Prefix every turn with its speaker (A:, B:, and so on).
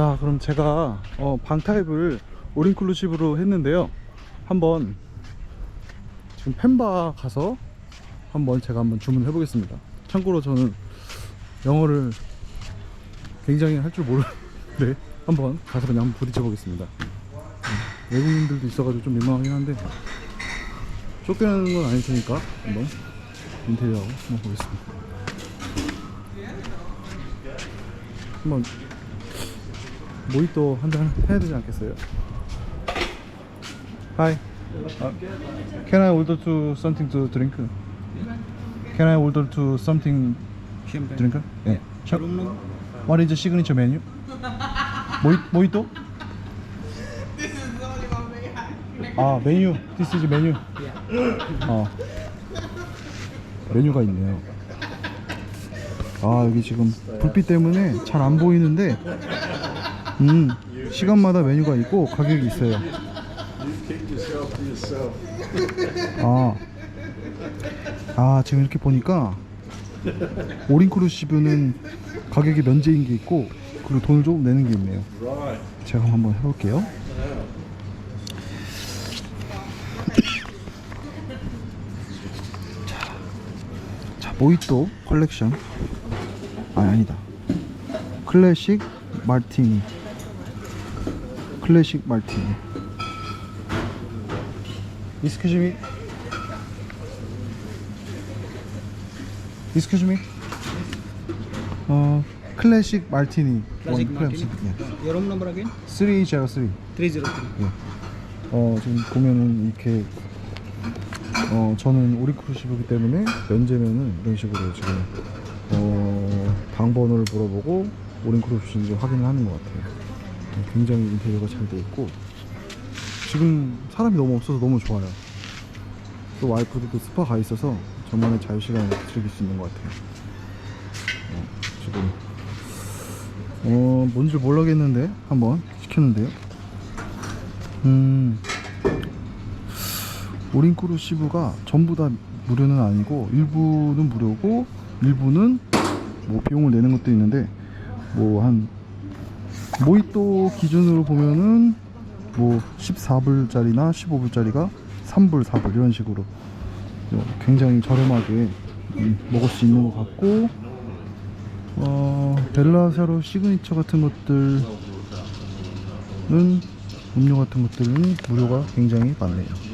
A: 자 그럼 제가 어, 방 타입을 올인클루시브로 했는데요. 한번 지금 펜바 가서 한번 제가 한번 주문해 보겠습니다. 참고로 저는 영어를 굉장히 할 줄 모르는데 한번 가서 그냥 한번 부딪혀 보겠습니다. 음, 외국인들도 있어가지고 좀 민망하긴 한데 쫓겨나는 건 아닐 테니까 한번 인테리어 한번 보겠습니다. 한번 모히또 한잔 해야 되지 않겠어요? Hi. Uh, can I order to something to drink? Can I order to something
B: Champagne.
A: drink? Yeah. What is the signature menu? 모히, 모히또? 아 메뉴. This is 메뉴. 어. 메뉴가 있네요. 아 여기 지금 불빛 때문에 잘 안 보이는데 음 시간마다 메뉴가 있고 가격이 있어요. 아, 아 지금 이렇게 보니까 오링크루시브는 가격이 면제인 게 있고 그리고 돈을 조금 내는 게 있네요. 제가 한번 해볼게요. 자, 자 모히또 컬렉션. 아 아니다. 클래식 말티니. 클래식 말티니. Excuse me. Excuse me. 어 클래식 말티니.
B: Classic
A: 원
B: Martini.
A: 클래식. 예.
B: Your room number again?
A: 303.
B: 303.
A: 어 지금 보면은 이렇게 어 저는 오리크루시브기 때문에 면제면은 이런 식으로 지금 어 방번호를 물어보고 오링크루시브 확인을 하는 것 같아요. 어, 굉장히 인테리어가 잘 돼 있고 지금 사람이 너무 없어서 너무 좋아요. 또 와이프도 또 스파 가 있어서 저만의 자유 시간을 즐길 수 있는 것 같아요. 어, 지금 어 뭔지 모르겠는데 한번 시켰는데요. 음, 오링크루시브가 전부 다 무료는 아니고 일부는 무료고 일부는 뭐 비용을 내는 것도 있는데 뭐한 모히또 기준으로 보면은 뭐 14불짜리나 15불짜리가 3불, 4불 이런 식으로 어, 굉장히 저렴하게 음, 먹을 수 있는 것 같고 어, 벨라사로 시그니처 같은 것들은 음료 같은 것들은 무료가 굉장히 많네요.